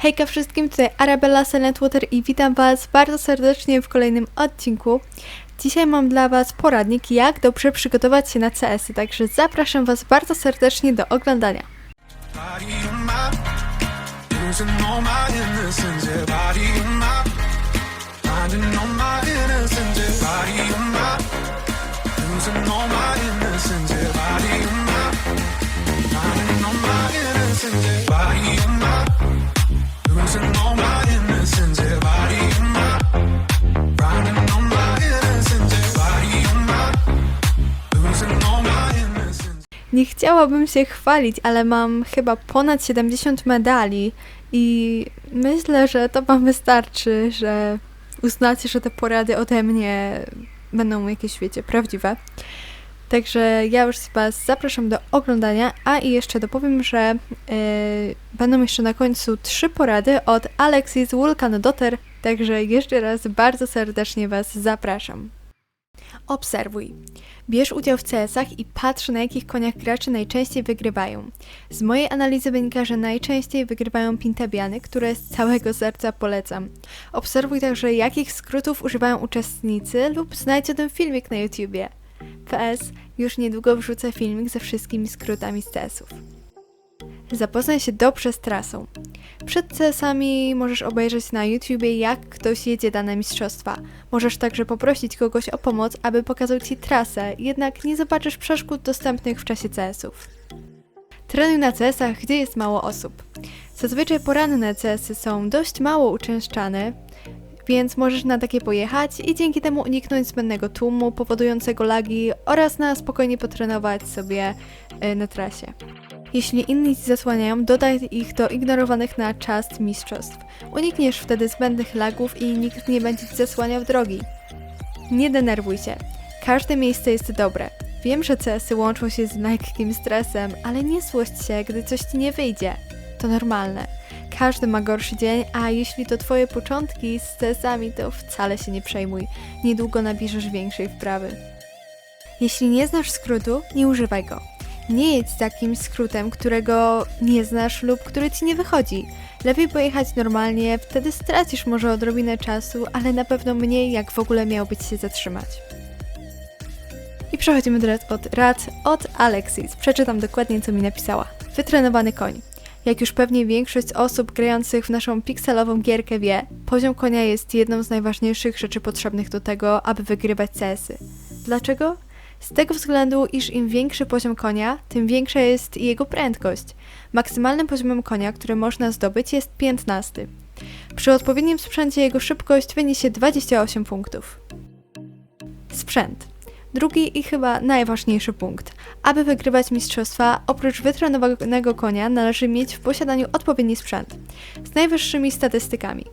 Hejka wszystkim, tutaj Arabella Silentwater i witam Was bardzo serdecznie w kolejnym odcinku. Dzisiaj mam dla Was poradnik, jak dobrze przygotować się na CS-y, także zapraszam Was bardzo serdecznie do oglądania. Body Nie chciałabym się chwalić, ale mam chyba ponad 70 medali i myślę, że to Wam wystarczy, że uznacie, że te porady ode mnie będą jakieś, wiecie, prawdziwe. Także ja już Was zapraszam do oglądania, a i jeszcze dopowiem, że yy, będą jeszcze na końcu trzy porady od Alexis Wulkanodotter, także jeszcze raz bardzo serdecznie Was zapraszam. Obserwuj. Bierz udział w CS-ach i patrz na jakich koniach gracze najczęściej wygrywają. Z mojej analizy wynika, że najczęściej wygrywają pintabiany, które z całego serca polecam. Obserwuj także jakich skrótów używają uczestnicy lub znajdź o tym filmik na YouTubie. PS, już niedługo wrzucę filmik ze wszystkimi skrótami z CS-ów. Zapoznaj się dobrze z trasą. Przed CS-ami możesz obejrzeć na YouTubie, jak ktoś jedzie dane mistrzostwa. Możesz także poprosić kogoś o pomoc, aby pokazał Ci trasę, jednak nie zobaczysz przeszkód dostępnych w czasie CS-ów. Trenuj na CS-ach, gdzie jest mało osób. Zazwyczaj poranne CS-y są dość mało uczęszczane, więc możesz na takie pojechać i dzięki temu uniknąć zbędnego tłumu powodującego lagi oraz na spokojnie potrenować sobie y, na trasie. Jeśli inni ci zasłaniają, dodaj ich do ignorowanych na czas mistrzostw. Unikniesz wtedy zbędnych lagów i nikt nie będzie ci zasłaniał drogi. Nie denerwuj się. Każde miejsce jest dobre. Wiem, że CS-y łączą się z lekkim stresem, ale nie złość się, gdy coś ci nie wyjdzie. To normalne. Każdy ma gorszy dzień, a jeśli to twoje początki z CS-ami, to wcale się nie przejmuj. Niedługo nabierzesz większej wprawy. Jeśli nie znasz skrótu, nie używaj go. Nie jedź takim skrótem, którego nie znasz lub który ci nie wychodzi. Lepiej pojechać normalnie, wtedy stracisz może odrobinę czasu, ale na pewno mniej jak w ogóle miałbyś się zatrzymać. I przechodzimy do rad od, rad od Alexis. Przeczytam dokładnie, co mi napisała. Wytrenowany koń. Jak już pewnie większość osób grających w naszą pikselową gierkę wie, poziom konia jest jedną z najważniejszych rzeczy potrzebnych do tego, aby wygrywać CS-y. Dlaczego? Z tego względu, iż im większy poziom konia, tym większa jest jego prędkość. Maksymalnym poziomem konia, który można zdobyć jest 15. Przy odpowiednim sprzęcie jego szybkość wyniesie 28 punktów. Sprzęt. Drugi i chyba najważniejszy punkt. Aby wygrywać mistrzostwa, oprócz wytrenowanego konia należy mieć w posiadaniu odpowiedni sprzęt. Z najwyższymi statystykami.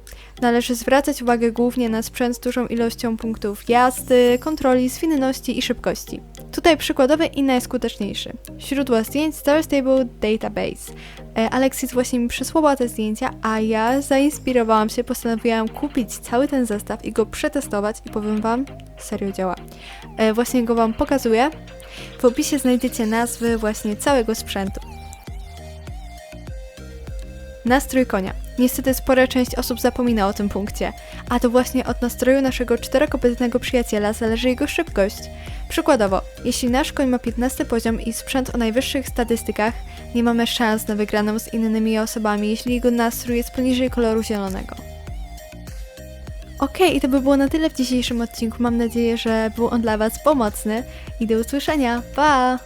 Należy zwracać uwagę głównie na sprzęt z dużą ilością punktów jazdy, kontroli, zwinności i szybkości. Tutaj przykładowy i najskuteczniejszy. Źródła zdjęć Star Stable Database. E, Alexis właśnie mi przysłała te zdjęcia, a ja zainspirowałam się, postanowiłam kupić cały ten zestaw i go przetestować i powiem Wam, serio działa. E, Właśnie go Wam pokazuję. W opisie znajdziecie nazwy właśnie całego sprzętu. Nastrój konia. Niestety spora część osób zapomina o tym punkcie, a to właśnie od nastroju naszego czterokopytnego przyjaciela zależy jego szybkość. Przykładowo, jeśli nasz koń ma 15 poziom i sprzęt o najwyższych statystykach, nie mamy szans na wygraną z innymi osobami, jeśli jego nastrój jest poniżej koloru zielonego. Okej, i to by było na tyle w dzisiejszym odcinku. Mam nadzieję, że był on dla Was pomocny i do usłyszenia. Pa!